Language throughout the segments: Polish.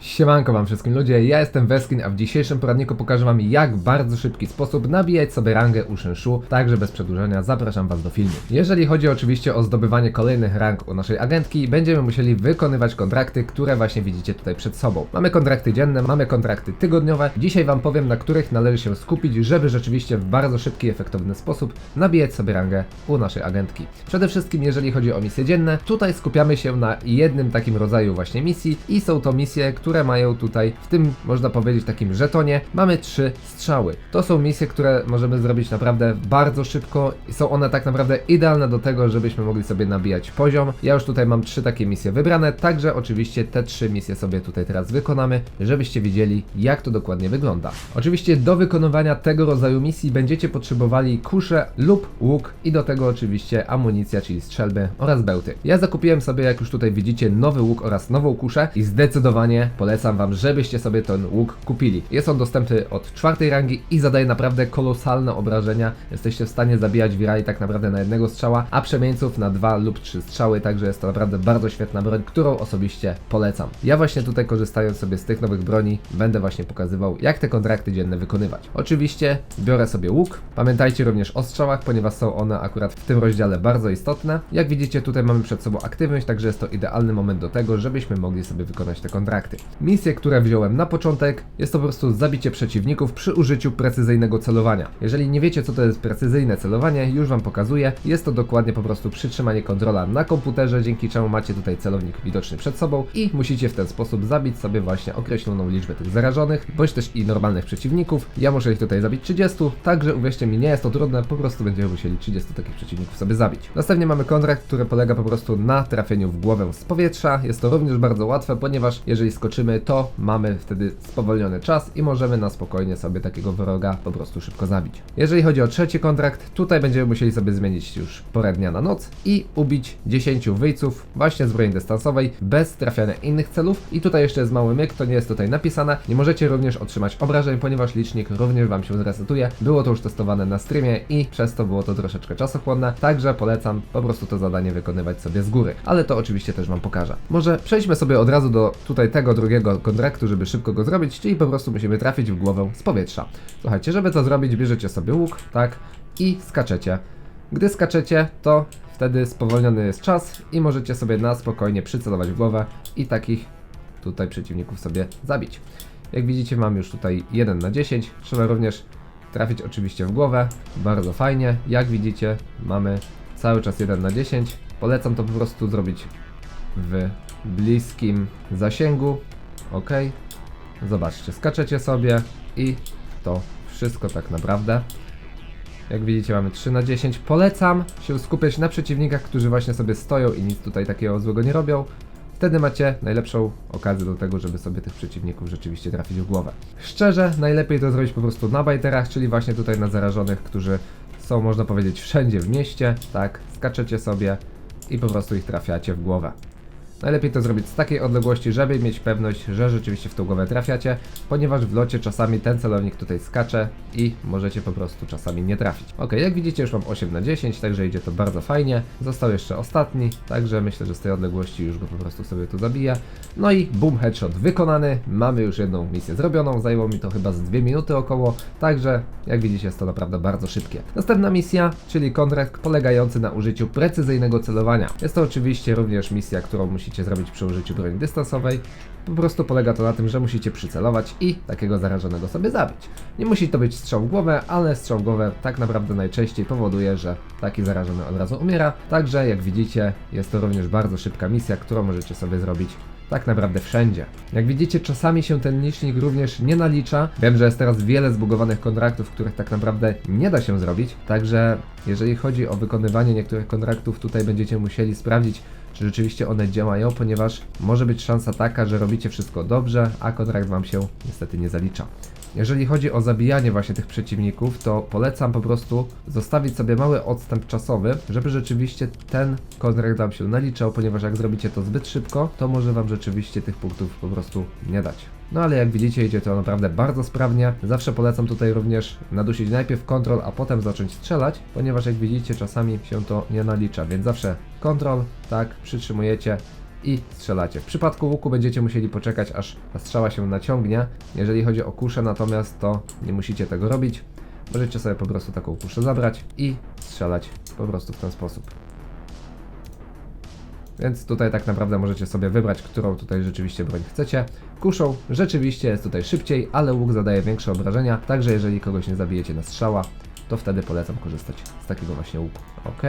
Siemanko wam wszystkim ludzie, ja jestem Weskin, a w dzisiejszym poradniku pokażę wam jak w bardzo szybki sposób nabijać sobie rangę u Shinshu, także bez przedłużenia zapraszam was do filmu. Jeżeli chodzi oczywiście o zdobywanie kolejnych rang u naszej agentki, będziemy musieli wykonywać kontrakty, które właśnie widzicie tutaj przed sobą. Mamy kontrakty dzienne, mamy kontrakty tygodniowe, dzisiaj wam powiem na których należy się skupić, żeby rzeczywiście w bardzo szybki i efektowny sposób nabijać sobie rangę u naszej agentki. Przede wszystkim jeżeli chodzi o misje dzienne, tutaj skupiamy się na jednym takim rodzaju właśnie misji i są to misje, które mają tutaj w tym można powiedzieć takim żetonie mamy trzy strzały. To są misje, które możemy zrobić naprawdę bardzo szybko i są one tak naprawdę idealne do tego, żebyśmy mogli sobie nabijać poziom. Ja już tutaj mam trzy takie misje wybrane, także oczywiście te trzy misje sobie tutaj teraz wykonamy, żebyście widzieli jak to dokładnie wygląda. Oczywiście do wykonywania tego rodzaju misji będziecie potrzebowali kuszę lub łuk i do tego oczywiście amunicja, czyli strzelby oraz bełty. Ja zakupiłem sobie, jak już tutaj widzicie, nowy łuk oraz nową kuszę i zdecydowanie polecam wam, żebyście sobie ten łuk kupili. Jest on dostępny od czwartej rangi i zadaje naprawdę kolosalne obrażenia. Jesteście w stanie zabijać wirali tak naprawdę na jednego strzała, a przemieńców na dwa lub trzy strzały, także jest to naprawdę bardzo świetna broń, którą osobiście polecam. Ja właśnie tutaj korzystając sobie z tych nowych broni, będę właśnie pokazywał, jak te kontrakty dzienne wykonywać. Oczywiście biorę sobie łuk. Pamiętajcie również o strzałach, ponieważ są one akurat w tym rozdziale bardzo istotne. Jak widzicie, tutaj mamy przed sobą aktywność, także jest to idealny moment do tego, żebyśmy mogli sobie wykonać te kontrakty. Misje, które wziąłem na początek, jest to po prostu zabicie przeciwników przy użyciu precyzyjnego celowania. Jeżeli nie wiecie, co to jest precyzyjne celowanie, już Wam pokazuję. Jest to dokładnie po prostu przytrzymanie kontrola na komputerze, dzięki czemu macie tutaj celownik widoczny przed sobą i musicie w ten sposób zabić sobie właśnie określoną liczbę tych zarażonych, bądź też i normalnych przeciwników. Ja muszę ich tutaj zabić 30, także uwierzcie mi, nie jest to trudne, po prostu będziemy musieli 30 takich przeciwników sobie zabić. Następnie mamy kontrakt, który polega po prostu na trafieniu w głowę z powietrza. Jest to również bardzo łatwe, ponieważ jeżeli skoczymy, to mamy wtedy spowolniony czas i możemy na spokojnie sobie takiego wroga po prostu szybko zabić. Jeżeli chodzi o trzeci kontrakt, tutaj będziemy musieli sobie zmienić już porę dnia na noc i ubić 10 wyjców właśnie z broni dystansowej bez trafiania innych celów. I tutaj jeszcze jest mały myk, to nie jest tutaj napisane. Nie możecie również otrzymać obrażeń, ponieważ licznik również Wam się zresetuje. Było to już testowane na streamie i przez to było to troszeczkę czasochłonne, także polecam po prostu to zadanie wykonywać sobie z góry. Ale to oczywiście też Wam pokażę. Może przejdźmy sobie od razu do tutaj tego drugiego kontraktu, żeby szybko go zrobić, czyli po prostu musimy trafić w głowę z powietrza. Słuchajcie, żeby to zrobić, bierzecie sobie łuk, tak, i skaczecie. Gdy skaczecie, to wtedy spowolniony jest czas i możecie sobie na spokojnie przycelować w głowę i takich tutaj przeciwników sobie zabić. Jak widzicie, mam już tutaj 1 na 10. Trzeba również trafić oczywiście w głowę. Bardzo fajnie. Jak widzicie, mamy cały czas 1 na 10. Polecam to po prostu zrobić w bliskim zasięgu. Ok. Zobaczcie, skaczecie sobie i to wszystko tak naprawdę. Jak widzicie mamy 3 na 10. Polecam się skupiać na przeciwnikach, którzy właśnie sobie stoją i nic tutaj takiego złego nie robią. Wtedy macie najlepszą okazję do tego, żeby sobie tych przeciwników rzeczywiście trafić w głowę. Szczerze, najlepiej to zrobić po prostu na bajterach, czyli właśnie tutaj na zarażonych, którzy są, można powiedzieć, wszędzie w mieście. Tak, skaczecie sobie i po prostu ich trafiacie w głowę. Najlepiej to zrobić z takiej odległości, żeby mieć pewność, że rzeczywiście w tą głowę trafiacie, ponieważ w locie czasami ten celownik tutaj skacze i możecie po prostu czasami nie trafić. Ok, jak widzicie już mam 8 na 10, także idzie to bardzo fajnie. Został jeszcze ostatni, także myślę, że z tej odległości już go po prostu sobie tu zabiję. No i boom, headshot wykonany. Mamy już jedną misję zrobioną, zajęło mi to chyba z 2 minuty około, także jak widzicie jest to naprawdę bardzo szybkie. Następna misja, czyli kontrakt polegający na użyciu precyzyjnego celowania. Jest to oczywiście również misja, którą musicie zrobić przy użyciu broni dystansowej. Po prostu polega to na tym, że musicie przycelować i takiego zarażonego sobie zabić. Nie musi to być strzał w głowę, ale strzał w głowę tak naprawdę najczęściej powoduje, że taki zarażony od razu umiera. Także jak widzicie, jest to również bardzo szybka misja, którą możecie sobie zrobić tak naprawdę wszędzie. Jak widzicie, czasami się ten licznik również nie nalicza. Wiem, że jest teraz wiele zbugowanych kontraktów, których tak naprawdę nie da się zrobić. Także jeżeli chodzi o wykonywanie niektórych kontraktów, tutaj będziecie musieli sprawdzić, czy rzeczywiście one działają, ponieważ może być szansa taka, że robicie wszystko dobrze, a kontrakt Wam się niestety nie zalicza. Jeżeli chodzi o zabijanie właśnie tych przeciwników, to polecam po prostu zostawić sobie mały odstęp czasowy, żeby rzeczywiście ten kontrakt Wam się naliczał, ponieważ jak zrobicie to zbyt szybko, to może Wam rzeczywiście tych punktów po prostu nie dać. No ale jak widzicie idzie to naprawdę bardzo sprawnie. Zawsze polecam tutaj również nadusić najpierw kontrol, a potem zacząć strzelać, ponieważ jak widzicie czasami się to nie nalicza, więc zawsze kontrol, tak, przytrzymujecie i strzelacie. W przypadku łuku będziecie musieli poczekać, aż ta strzała się naciągnie. Jeżeli chodzi o kuszę natomiast, to nie musicie tego robić. Możecie sobie po prostu taką kuszę zabrać i strzelać po prostu w ten sposób. Więc tutaj tak naprawdę możecie sobie wybrać, którą tutaj rzeczywiście broń chcecie. Kuszą rzeczywiście jest tutaj szybciej, ale łuk zadaje większe obrażenia, także jeżeli kogoś nie zabijecie na strzała, to wtedy polecam korzystać z takiego właśnie łuku. Ok,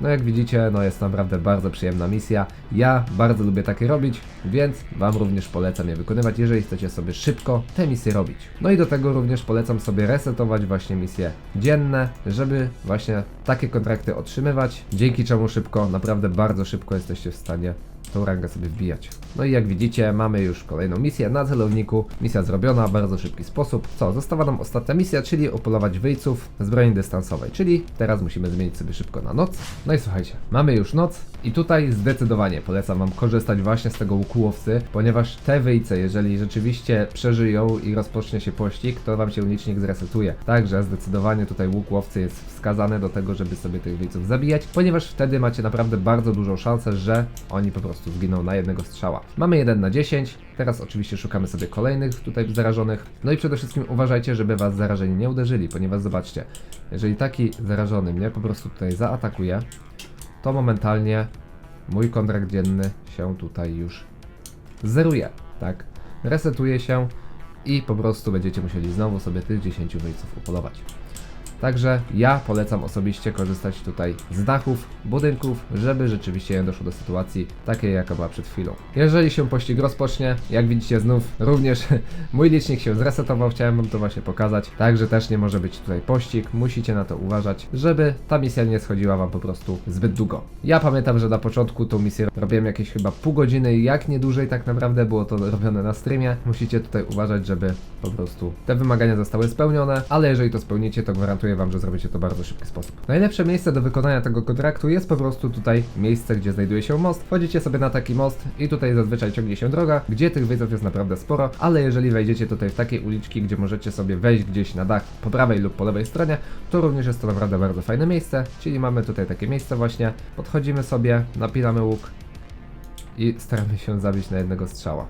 no jak widzicie, no jest naprawdę bardzo przyjemna misja. Ja bardzo lubię takie robić, więc Wam również polecam je wykonywać, jeżeli chcecie sobie szybko te misje robić. No i do tego również polecam sobie resetować właśnie misje dzienne, żeby właśnie takie kontrakty otrzymywać, dzięki czemu szybko, naprawdę bardzo szybko jesteście w stanie tą rangę sobie wbijać. No i jak widzicie, mamy już kolejną misję na celowniku. Misja zrobiona w bardzo szybki sposób. Co? Została nam ostatnia misja, czyli upolować wyjców z broni dystansowej, czyli teraz musimy zmienić sobie szybko na noc. No i słuchajcie, mamy już noc i tutaj zdecydowanie polecam Wam korzystać właśnie z tego łuku łowcy, ponieważ te wyjce, jeżeli rzeczywiście przeżyją i rozpocznie się pościg, to Wam się licznik zresetuje. Także zdecydowanie tutaj łuk łowcy jest wskazany do tego, żeby sobie tych wyjców zabijać, ponieważ wtedy macie naprawdę bardzo dużą szansę, że oni po prostu zginą na jednego strzała. Mamy 1 na 10, teraz oczywiście szukamy sobie kolejnych tutaj zarażonych. No i przede wszystkim uważajcie, żeby Was zarażeni nie uderzyli, ponieważ zobaczcie, jeżeli taki zarażony mnie po prostu tutaj zaatakuje, to momentalnie mój kontrakt dzienny się tutaj już zeruje, tak? Resetuje się i po prostu będziecie musieli znowu sobie tych 10 wyjców upolować. Także ja polecam osobiście korzystać tutaj z dachów, budynków, żeby rzeczywiście nie doszło do sytuacji takiej, jaka była przed chwilą. Jeżeli się pościg rozpocznie, jak widzicie znów również mój licznik się zresetował, chciałem wam to właśnie pokazać, także też nie może być tutaj pościg, musicie na to uważać, żeby ta misja nie schodziła wam po prostu zbyt długo. Ja pamiętam, że na początku tą misję robiłem jakieś chyba pół godziny, jak nie dłużej tak naprawdę było to robione na streamie. Musicie tutaj uważać, żeby po prostu te wymagania zostały spełnione, ale jeżeli to spełnicie, to gwarantuję wam, że zrobicie to w bardzo szybki sposób. Najlepsze miejsce do wykonania tego kontraktu jest po prostu tutaj miejsce, gdzie znajduje się most. Wchodzicie sobie na taki most i tutaj zazwyczaj ciągnie się droga, gdzie tych wyjściów jest naprawdę sporo, ale jeżeli wejdziecie tutaj w takiej uliczki, gdzie możecie sobie wejść gdzieś na dach po prawej lub po lewej stronie, to również jest to naprawdę bardzo fajne miejsce, czyli mamy tutaj takie miejsce właśnie, podchodzimy sobie, napinamy łuk i staramy się zabić na jednego strzała.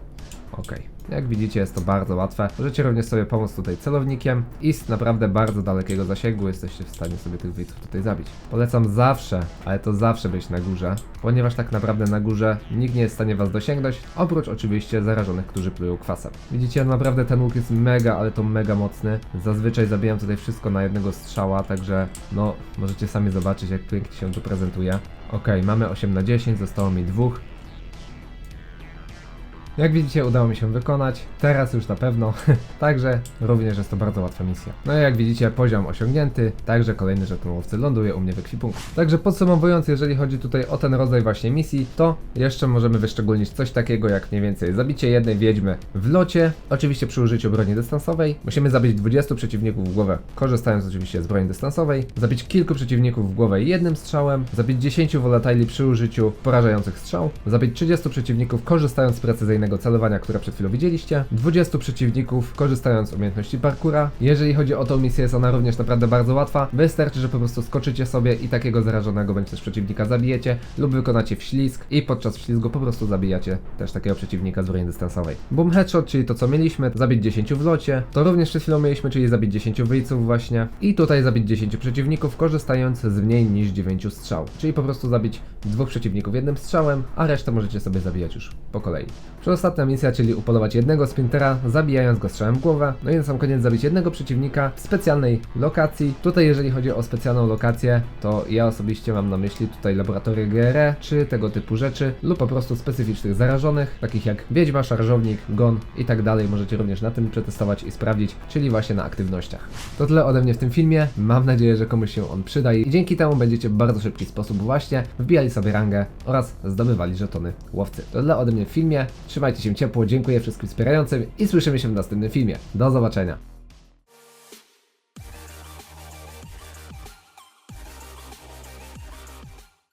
Okej. Jak widzicie jest to bardzo łatwe. Możecie również sobie pomóc tutaj celownikiem i z naprawdę bardzo dalekiego zasięgu jesteście w stanie sobie tych wyjców tutaj zabić. Polecam zawsze, ale to zawsze być na górze, ponieważ tak naprawdę na górze nikt nie jest w stanie was dosięgnąć, oprócz oczywiście zarażonych, którzy plują kwasem. Widzicie, naprawdę ten łuk jest mega, ale to mega mocny. Zazwyczaj zabijam tutaj wszystko na jednego strzała, także no możecie sami zobaczyć jak pięknie się to prezentuje. Okej, mamy 8 na 10, zostało mi dwóch. Jak widzicie, udało mi się wykonać. Teraz już na pewno. także również jest to bardzo łatwa misja. No i jak widzicie, poziom osiągnięty. Także kolejny żeton ląduje u mnie w ekwipunku. Także podsumowując, jeżeli chodzi tutaj o ten rodzaj właśnie misji, to jeszcze możemy wyszczególnić coś takiego jak mniej więcej zabicie jednej wiedźmy w locie. Oczywiście przy użyciu broni dystansowej. Musimy zabić 20 przeciwników w głowę, korzystając oczywiście z broni dystansowej. Zabić kilku przeciwników w głowę jednym strzałem. Zabić 10 volataili przy użyciu porażających strzał. Zabić 30 przeciwników korzystając z precyzyjnego celowania, które przed chwilą widzieliście. 20 przeciwników korzystając z umiejętności parkura. Jeżeli chodzi o tą misję, jest ona również naprawdę bardzo łatwa. Wystarczy, że po prostu skoczycie sobie i takiego zarażonego bądź też przeciwnika zabijecie lub wykonacie wślizg i podczas wślizgu po prostu zabijacie też takiego przeciwnika z broni dystansowej. Boom headshot, czyli to co mieliśmy, zabić 10 w locie. To również przed chwilą mieliśmy, czyli zabić 10 wyjców właśnie. I tutaj zabić 10 przeciwników korzystając z mniej niż 9 strzał. Czyli po prostu zabić dwóch przeciwników jednym strzałem, a resztę możecie sobie zabijać już po kolei. Przedostatnia misja, czyli upolować jednego sprintera, zabijając go strzałem w głowę. No i na sam koniec zabić jednego przeciwnika w specjalnej lokacji. Tutaj jeżeli chodzi o specjalną lokację, to ja osobiście mam na myśli tutaj laboratoria GRE, czy tego typu rzeczy, lub po prostu specyficznych zarażonych, takich jak wiedźma, szarżownik, gon i tak dalej. Możecie również na tym przetestować i sprawdzić, czyli właśnie na aktywnościach. To tyle ode mnie w tym filmie. Mam nadzieję, że komuś się on przyda i dzięki temu będziecie w bardzo szybki sposób właśnie wbijali sobie rangę oraz zdobywali żetony łowcy. To tyle ode mnie w filmie. Trzymajcie się ciepło, dziękuję wszystkim wspierającym i słyszymy się w następnym filmie. Do zobaczenia.